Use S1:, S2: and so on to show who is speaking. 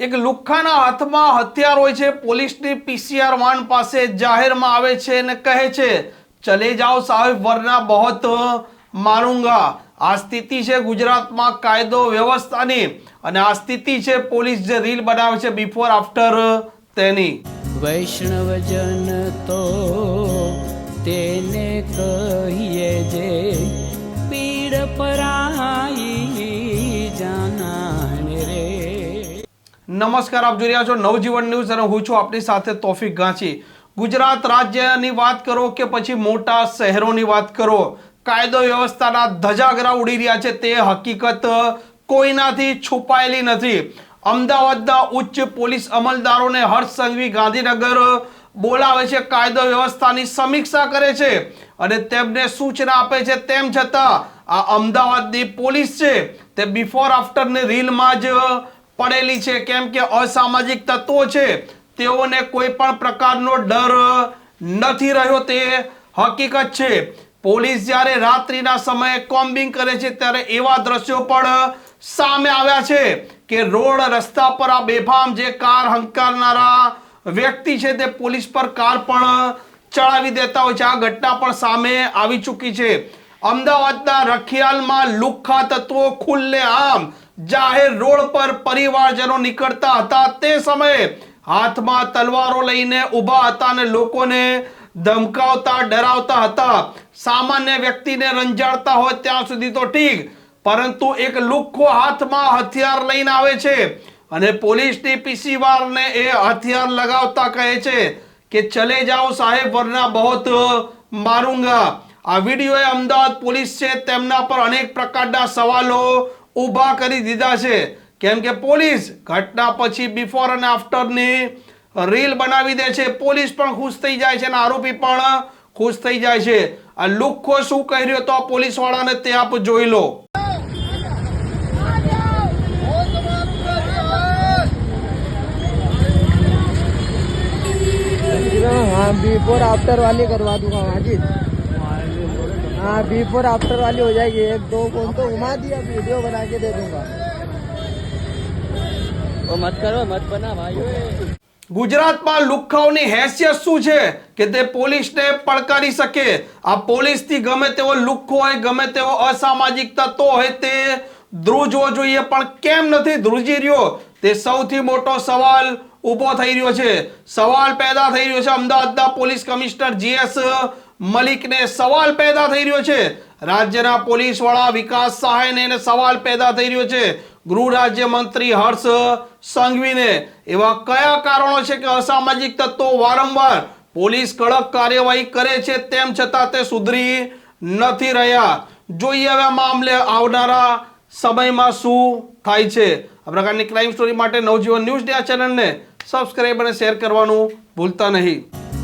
S1: એક લુખ્ખાના હાથમાં હથિયાર હોય છે. પોલીસની પીસીઆર વાન પાસે જાહેરમાં આવે છે અને કહે છે, ચલે જાઓ સાહેબ, વરના બહોત મારુંગા આ સ્થિતિ છે ગુજરાતમાં કાયદો વ્યવસ્થાની અને આ સ્થિતિ છે પોલીસ જે રીલ બનાવે છે બિફોર આફ્ટર તેની.
S2: વૈષ્ણવજન તો તેને કહીએ
S1: નમસ્કાર, આપ જોઈ રહ્યા છો નવજીવન ન્યૂઝ અને હું છું આપની સાથે તોફિક ગાંચી. ગુજરાત રાજ્યની વાત કરો કે પછી મોટા શહેરોની વાત કરો, કાયદો વ્યવસ્થાના ધજાગરા ઉડી રહ્યા છે, તે હકીકત કોઈનાથી છુપાયેલી નથી. અમદાવાદના ઉચ્ચ પોલીસ અમલદારોને હર્ષ સંઘવી ગાંધીનગર બોલાવે છે, કાયદો વ્યવસ્થાની સમીક્ષા કરે છે અને તેમને સૂચના આપે છે, તેમ છતાં આ અમદાવાદની પોલીસ છે, તે બિફોર આફ્ટરની રીલમાં જ પડેલી છે. કેમ કે અસામાજિક તત્વો છે. તેઓને કોઈ પણ પ્રકારનો ડર નથી રહ્યો તે હકીકત છે. પોલીસ જ્યારે રાત્રિના સમયે કોમ્બિંગ કરે છે ત્યારે એવા દ્રશ્યો પણ સામે આવ્યા છે કે રોડ રસ્તા પર આ બેફામ જે કાર હંકારનારા વ્યક્તિ છે તે પોલીસ પર કાર પણ ચડાવી દેતા હોય છે. આ ઘટના પણ સામે આવી ચૂકી છે. અમદાવાદના રખિયાલમાં લુખ્ખા તત્વો ખુલ્લે આમ જાહેર રોડ પર પરિવારજનો નીકળતા હતા તે સમયે હાથમાં તલવારો લઈને ઊભા હતા અને લોકોને ધમકાવતા, ડરાવતા હતા. સામાન્ય વ્યક્તિને રંજાડતા હોય ત્યાં સુધી તો ઠીક, પરંતુ એક લુખ્ખો હાથમાં હથિયાર લઈને આવે છે અને પોલીસની પીસીવારને એ હથિયાર લગાવતા કહે છે કે, ચલે જાઓ સાહેબ, વરના બહોત મારુંગા. આ વિડીયોએ અમદાવાદ પોલીસ છે તેમના પર અનેક પ્રકારના સવાલો ઊભા કરી દીધા છે કેમ કે પોલીસ ઘટના પછી બિફોર અને આફ્ટરની રીલ બનાવી દે છે પોલીસ પણ ખુશ થઈ જાય છે અને આરોપી પણ ખુશ થઈ જાય છે આ લુખ્ખો શું કહી રહ્યો તો આ પોલીસ વાળાને તે આપ જોઈ લો
S3: हाँ बिफोर आफ्टर वाली करवा दूंगा माजिद हाँ बिफोर आफ्टर वाली हो जाएगी एक दो कौन तो घुमा दिया वीडियो बना के दे दूंगा
S2: ઓ મત કરો મત બના ભાઈઓ
S1: ગુજરાતમાં લુખ્ખાઓની હેસિયત શું છે કે તે પોલીસને પડકારી શકે આ પોલીસથી ગમે તેવો લુખ્ખો હોય ગમે તેવો અસામાજિક તત્વો હોય તે ધ્રુજવો જોઈએ પણ કેમ નથી ધ્રુજી રહ્યો તે સૌથી મોટો સવાલ ઊભો થઈ રહ્યો છે સવાલ પેદા થઈ રહ્યો છે અમદાવાદના પોલીસ કમિશનર જીએસ મલિકને સવાલ પેદા થઈ રહ્યો છે. રાજ્યના પોલીસ વડા વિકાસ સહાયને એને સવાલ પેદા થઈ રહ્યો છે. ગૃહ રાજ્ય મંત્રી હર્ષ સંઘવીને એવા કયા કારણો છે કે અસામાજિક તત્વો વારંવાર પોલીસ કડક કાર્યવાહી કરે છે તેમ છતાં તે સુધરી નથી રહ્યા. જોઈએ હવે મામલે આવનારા સમયમાં શું થાય છે. આ પ્રકારની ક્રાઇમ સ્ટોરી માટે નવજીવન ન્યૂઝ આ ચેનલને સબસ્ક્રાઈબ અને શેર કરવાનું ભૂલતા નહીં.